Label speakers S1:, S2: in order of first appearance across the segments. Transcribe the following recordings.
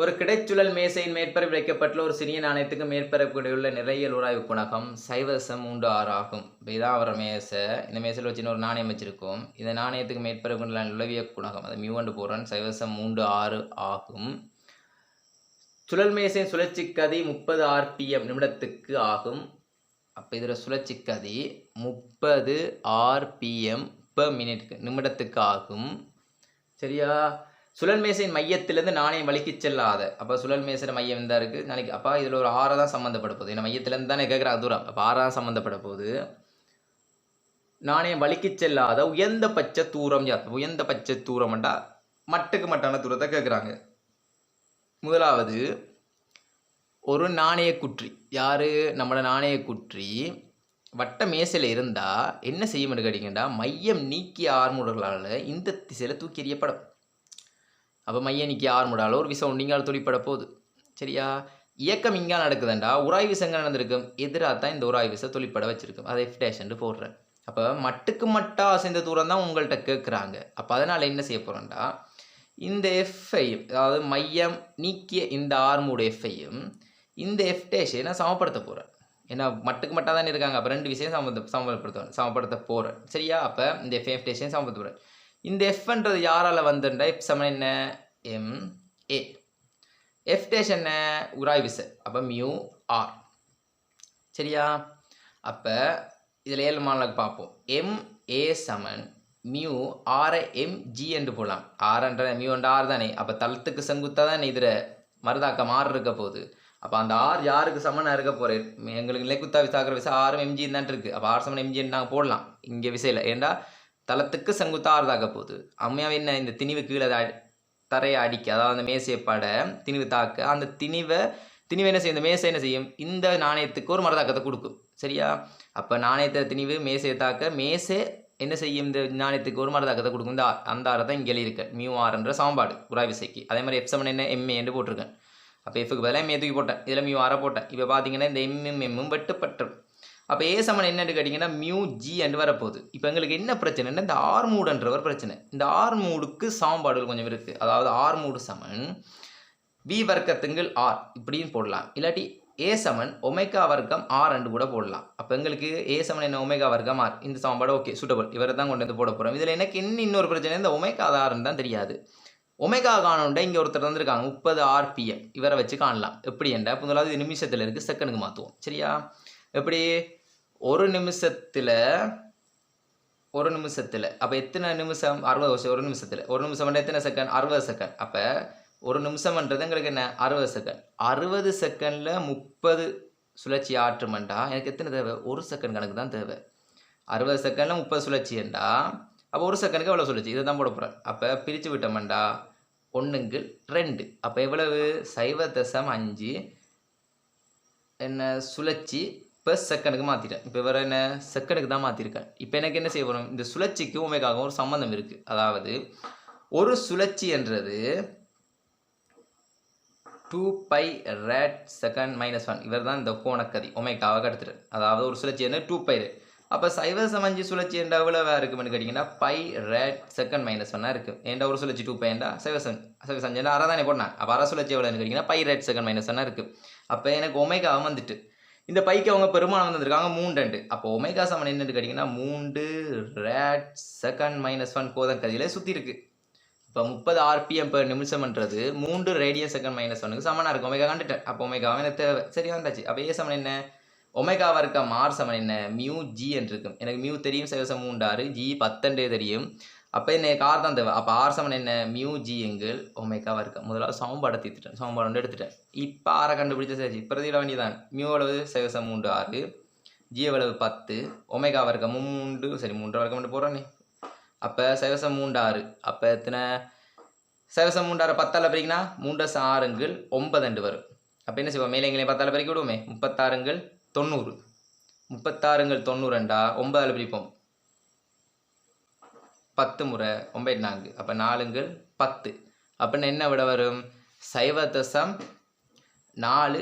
S1: ஒரு கிடைச்சுழல் மேசையின் மேற்பரப்பில் வைக்கப்பட்டுள்ள ஒரு சிறிய நாணயத்துக்கு மேற்பரப்பு நிறையல் நிறைய உராய்வு குணகம் சைவசம் மூன்று ஆறு ஆகும். இப்போ இதான் அவர மேசை. இந்த மேசையில் வச்சுன்னு ஒரு நாணயம் வச்சிருக்கோம். இந்த நாணயத்துக்கு மேற்பரப்பு உள்ள குணகம் அது மியூவண்டு போடுறன் சைவசம் மூன்று ஆறு ஆகும். சுழல் மேசையின் சுழற்சி கதி முப்பது ஆர்பிஎம் நிமிடத்துக்கு ஆகும். அப்போ இதில் சுழற்சி கதி முப்பது ஆர்பிஎம் பெர் மினிட்க்கு நிமிடத்துக்கு ஆகும். சரியா? சுழல் மேசையின் மையத்திலிருந்து நாணயம் வலிக்கிச் செல்லாத. அப்போ சுழல் மேசையின் மையம் தான் இருக்குது நாளைக்கு அப்போ இதில் ஒரு ஆறாக தான் சம்மந்தப்பட போகுது. ஏன்னா மையத்திலேருந்து தானே கேட்குற தூரம். அப்போ ஆறாக தான் சம்மந்தப்பட போகுது. நாணயம் வலிக்கிச் செல்லாத உயர்ந்தபட்ச தூரம் உயர்ந்த உயர்ந்தபட்ச தூரம்டா மட்டுக்கு மட்டான தூரத்தை கேட்குறாங்க முதலாவது ஒரு நாணய குற்றி. யார்? நம்மளோட நாணய குற்றி. வட்ட மேசையில் இருந்தால் என்ன செய்யும்னு கேட்டிங்கன்னா மையம் நீக்கிய ஆர்முடர்களால் இந்த திசையில் தூக்கி எறியப்படும். அப்போ மையம் நீக்கிய ஒரு விசம் ஒண்டிங்கால் துடிப்பட போகுது சரியா? இயக்கம் இங்கே நடக்குதுண்டா? உராய் விசங்க நடந்திருக்கும். எதிராக தான் இந்த உராய் விசை தொழிற்பட வச்சிருக்கும். அதை எஃப்டேஷன் போடுறேன். அப்போ மட்டுக்கு மட்டாக அசைந்த தூரம் தான் உங்கள்கிட்ட கேட்குறாங்க அப்போ அதனால் என்ன செய்ய போகிறோம்டா இந்த எஃப்ஐயும் அதாவது மையம் நீக்கிய இந்த ஆர்மோட எஃப்ஐயும் இந்த எஃப் டேஷை நான் சமப்படுத்த போகிறேன் ஏன்னா மட்டுக்கு மட்டும் தானே இருக்காங்க. அப்போ ரெண்டு விஷயம் சம சமப்படுத்த சமப்படுத்த போகிறேன் சரியா? அப்போ இந்த எஃப் எஃப் டேஷையும் சமப்படுத்த போகிறேன் இந்த எஃப்ன்றது யாரால் வந்துண்டா எஃப் சமன் என்ன? எம் ஏ எஃப் டேஷ் என்ன? உராய் விசை. அப்போ மியூ ஆர் சரியா? அப்போ இதில் ஏழு மாநிலம் பார்ப்போம். எம் ஏ சமன் மியூ ஆரை எம் ஜி என்று போகலாம் ஆர்ன்ற மியூ என்ற ஆர் தானே. அப்போ தளத்துக்கு செங்குத்தாக தானே இதில் மருதாக்கம் ஆறு இருக்க போகுது. அப்போ அந்த ஆறு யாருக்கு சமனாக இருக்க போகிறேன் எங்களுக்கு நிலைக்குத்தா விசாக்கிற விசை ஆறும் எம்ஜின்னு தான் இருக்குது அப்போ ஆறு சமன் எம்ஜின்னு நாங்கள் போடலாம். இங்கே விசையில். ஏண்டா? தளத்துக்கு செங்குத்தா தாக்க போகுது. அம்மையாவே என்ன இந்த திணிவு கீழே தரையை அடிக்க அதாவது அந்த மேசையை பட திணிவு தாக்க அந்த திணிவை திணிவு என்ன செய்யும்? இந்த மேசை என்ன செய்யும்? இந்த நாணயத்துக்கு ஒரு மரதாக்கத்தை கொடுக்கும். சரியா? அப்போ நாணயத்தை திணிவு மேசையை தாக்க மேசை என்ன செய்யும்? இந்த நாணயத்துக்கு ஒரு மரதாக்கத்தை கொடுக்கும். இந்த அந்த ஆரை தான் இங்கே எழுதியிருக்க. மியூ ஆர்ன்ற சாம்பாடு உராய் விசைக்கு அதே மாதிரி எஃப் செவன் என்ன எம்ஏ என்று போட்டிருக்கேன். அப்போ எஃப்க்கு பதிலாக எம்ஏ தூக்கி போட்டேன். இதில் மியூ ஆரை போட்டேன். இப்போ பார்த்தீங்கன்னா இந்த எம்எம் எம்மும் வெட்டுப்பட்டு அப்போ ஏ சமன் என்னன்னு கேட்டிங்கன்னா மியூ ஜி என்று வரப்போகுது. இப்போ எங்களுக்கு என்ன பிரச்சனைன்னா இந்த ஆர் மூடுன்றவர் பிரச்சனை. இந்த ஆர் மூடுக்கு சாம்பாடுகள் கொஞ்சம் இருக்குது அதாவது ஆர் மூடு சமன் வி வர்க்கத்துங்கள் ஆர் இப்படின்னு போடலாம். இல்லாட்டி ஏ சமன் ஒமேகா வர்க்கம் ஆர் ரெண்டு கூட போடலாம். அப்போ எங்களுக்கு ஏ சமன் என்ன ஒமேகா வர்க்கம் ஆர் இந்த சமன்பாடு ஓகே சூட்டபிள் இவரை தான் கொண்டு வந்து போட போகிறோம் இதில் எனக்கு என்ன இன்னொரு பிரச்சனை இந்த ஒமேகா ஆர்ன்னு தான் தெரியாது. ஒமேகா காணோண்ட இங்கே ஒருத்தர் வந்திருக்காங்க முப்பது ஆர்பிஎம் இவரை வச்சு காணலாம். எப்படி என்ற முதலாவது நிமிஷத்தில் இருக்குது செகண்டுக்கு மாற்றுவோம் சரியா? எப்படி? ஒரு நிமிஷத்தில் ஒரு நிமிஷத்தில். அப்போ எத்தனை நிமிஷம்? அறுபது வருஷம் ஒரு நிமிஷத்தில். ஒரு நிமிஷம் எத்தனை செகண்ட் அறுபது செகண்ட் அப்போ ஒரு நிமிஷம்ன்றது எங்களுக்கு என்ன? அறுபது செகண்ட் அறுபது செகண்டில் முப்பது சுழற்சி ஆற்றுமண்டா? எனக்கு எத்தனை தேவை? ஒரு செகண்ட் கணக்கு தான் தேவை. அறுபது செகண்டில் முப்பது சுழற்சிண்டா அப்போ ஒரு செகண்டுக்கு எவ்வளோ சுழற்சி? இதை தான் போட போகிறேன் அப்போ பிரித்து விட்டோம்டா ஒன்றுங்கு ரெண்டு. அப்போ எவ்வளவு? சைவ தசம் அஞ்சு. என்ன? சுழற்சி பெர் செகண்டுக்கு மாற்றிட்டேன் இப்போ வேறு என்ன செகண்டுக்கு தான் மாற்றிருக்கேன் இப்போ எனக்கு என்ன செய்ய போகிறோம் இந்த சுழற்சிக்கு உமைக்காகவும் ஒரு சம்மந்தம் இருக்குது அதாவது ஒரு சுழற்சி என்றது two pi rad second minus one இவர் தான் இந்த கோணக்கதி ஒமேகாவை கடத்துட்டு அதாவது ஒரு சுழற்சி என்ன? டூ பை ரேட் அப்போ சைவ சமஞ்சி சுழற்சி என்ற எவ்வளோவா இருக்குமென்னு கேட்டிங்கன்னா பை ரேட் செகண்ட் மைனஸ் ஒன்னாக இருக்குது ஏன்டா ஒரு சுழற்சி டூ பையண்டா சைவ சன் சைவ சஞ்சா அரை தானே போட்டேன். அப்போ அரை சுழற்சி எவ்வளோன்னு கேட்டிங்கன்னா பை ரேட் செகண்ட் மைனஸ் ஒன்னாக இருக்குது அப்போ எனக்கு ஒமேகா வந்துட்டு. இந்த பைக்கு அவங்க பெருமானம் வந்திருக்காங்க மூண்டு அப்போ ஒமேகா சமன் என்னன்னு கேட்டிங்கன்னா மூன்று ரேட் செகண்ட் மைனஸ் ஒன் கோதன் கதியில் சுற்றி இருக்கு. இப்போ முப்பது ஆர்பிஎம் பெர் நிமிஷம்ன்றது மூன்று ரேடியோ செகண்ட் மைனஸ் ஒனுக்கு சமனாக இருக்கும் ஒமேகா கண்டுட்டேன். அப்போ ஒமேகா எனக்கு தேவை. சரி வந்தாச்சு. அப்போ ஏ சமன் என்ன? ஒமேகாவாக இருக்க? மார் சமன் என்ன? மியூ ஜி என்று இருக்கும். எனக்கு மியூ தெரியும். சிவசம் மூண்டாறு ஜி பத்தெண்டு தெரியும். அப்போ என்ன கார் தான் தேவை. அப்போ ஆர் சமன் என்ன? மியூ ஜி எங்கள் ஒமேக்காவாக இருக்க. முதலாவது சமன்பாடை தீர்த்துட்டேன். சமன்பாடு ஒன்று எடுத்துட்டேன். இப்போ ஆரை கண்டுபிடிச்ச சரி பிரதியிட வேண்டியதான் மியூ அளவு சேவசம் மூன்று ஆறு. ஜி அளவு பத்து. ஒமேகா வர்க்கம் மூன்று சரி மூன்று வர்க்கம் மட்டும் போகிறோன்னே அப்போ சைவசம் மூண்டாறு அப்போ எத்தனை? சைவசம் மூண்டாறு பத்தால் பிரிக்கினா மூண்டஸ் ஆறுங்கள் ஒன்பது ரெண்டு வரும். அப்போ என்ன செய்வோம்? மேலே எங்களையும் பத்தால் பிரிக்க விடுவோமே. முப்பத்தாறுங்கள் தொண்ணூறு. முப்பத்தாறுங்கள் தொண்ணூறுண்டா ஒன்பதால் பிரிப்போம். பத்து முறை ஒன்பது நான்கு. அப்போ நாலுங்கள் பத்து. அப்படின்னு என்ன விட வரும்? சைவ தசம் நாலு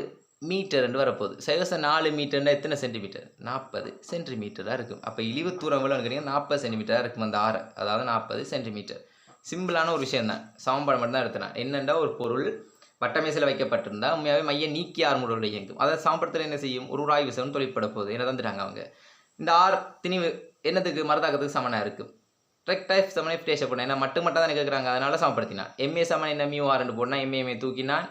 S1: மீட்டர்னு வரப்போகுது. சைவசம் நாலு மீட்டர்னா எத்தனை சென்டிமீட்டர்? நாற்பது சென்டிமீட்டராக இருக்கும். அப்போ இழிவு தூரம் எவ்வளோ கேட்டிங்கன்னா நாற்பது சென்டிமீட்டராக இருக்கும் அந்த ஆறை. அதாவது நாற்பது சென்டிமீட்டர். சிம்பிளான ஒரு விஷயம் தான். சமன்பாடு மட்டும் தான் எடுத்தேன். என்னென்னா ஒரு பொருள் வட்டமேசையில் வைக்கப்பட்டிருந்தா உண்மையாகவே மைய நீக்கி ஆறு முறையில் இயங்கும். அதை சாம்படத்தில் என்ன செய்யும்? ஒரு உராய் விசம் தொழிற்பட போகுது. என்ன தந்துட்டாங்க அவங்க. இந்த ஆர் திணிவு என்னத்துக்கு மரதாக்கத்துக்கு சமனாக இருக்குது டைப் சமனை ஃபிட்டேஷன் பண்ண ஏன்னா மட்டும் மட்டும் தான் கேட்குறாங்க அதனால சமப்படுத்தினான் எம்ஏ சமன் என்ன மியூ ஆர் ரெண்டு போடனா எம்ஏ எம்ஏ தூக்கினான்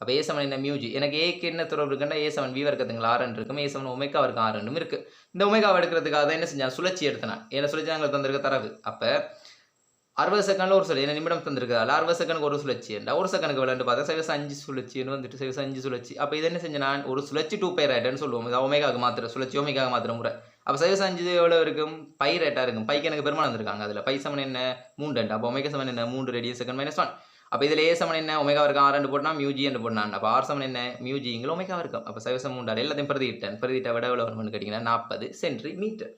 S1: அப்போ ஏ செவன் என்ன மியூஜி எனக்கு ஏக்கு என்ன தொடர்பு இருக்குன்னா ஏ செவன் வீவர் இருக்கிறதுங்களா ஆர் ரெண்டு இருக்கும் ஏ செவன் ஒமேகா இருக்கும் ஆர் ரெண்டும் இருக்குது இந்த ஒமேகாவை எடுக்கிறதுக்காக தான் என்ன செஞ்சான் சுழற்சி எடுத்தனா. ஏன்னா சுழற்சி நாங்கள் தந்திருக்க தரவு. அப்போ அறுபது செகண்டில் ஒரு சொல்லி. என்ன நிமிடம் தந்திருக்காது? அறுபது செகண்டுக்கு ஒரு சுழற்சி என்றா? ஒரு செகண்டுக்கு விளையாண்டு பார்த்தா சைவசம் அஞ்சு சுழற்சின்னு வந்துட்டு சைவசம் அஞ்சு சுழற்சி. அப்போ இது என்ன செஞ்ச நான்? ஒரு சுழற்சி டூ பை ரேட்டுன்னு சொல்லுவோம். ஒமேகாவுக்கு மாத்திர சுழற்சி ஒமேகாவுக்கு மாத்திர முறை. அப்போ சைவசம் அஞ்சு எவ்வளோ இருக்கும்? பை ரேட்டாக இருக்கும். பைக்கு எனக்கு பெருமாள் வந்திருக்காங்க அதில். பை செவன் என்ன? மூன்று ரெண்டு. அப்போ ஒமேகா செவன் என்ன? மூன்று ரேடியஸ் செகண்ட் மைனஸ் ஒன் அப்போ இதில் ஏ செவன் என்ன? ஒமேகா இருக்கும் ஆர் ரெண்டு போட்டால் மியூஜி என்று போட்டான் அப்போ ஆர் செவன் என்ன? மியூஜிங்களும் ஒமேகா இருக்கும் அப்போ சைவசம் மூன்றாறு எல்லாத்தையும் பிரதிட்டேன் பிரதிட்ட விட எவ்வளோ வரும்னு கேட்டிங்கன்னா நாற்பது சென்ட்ரி மீட்டர்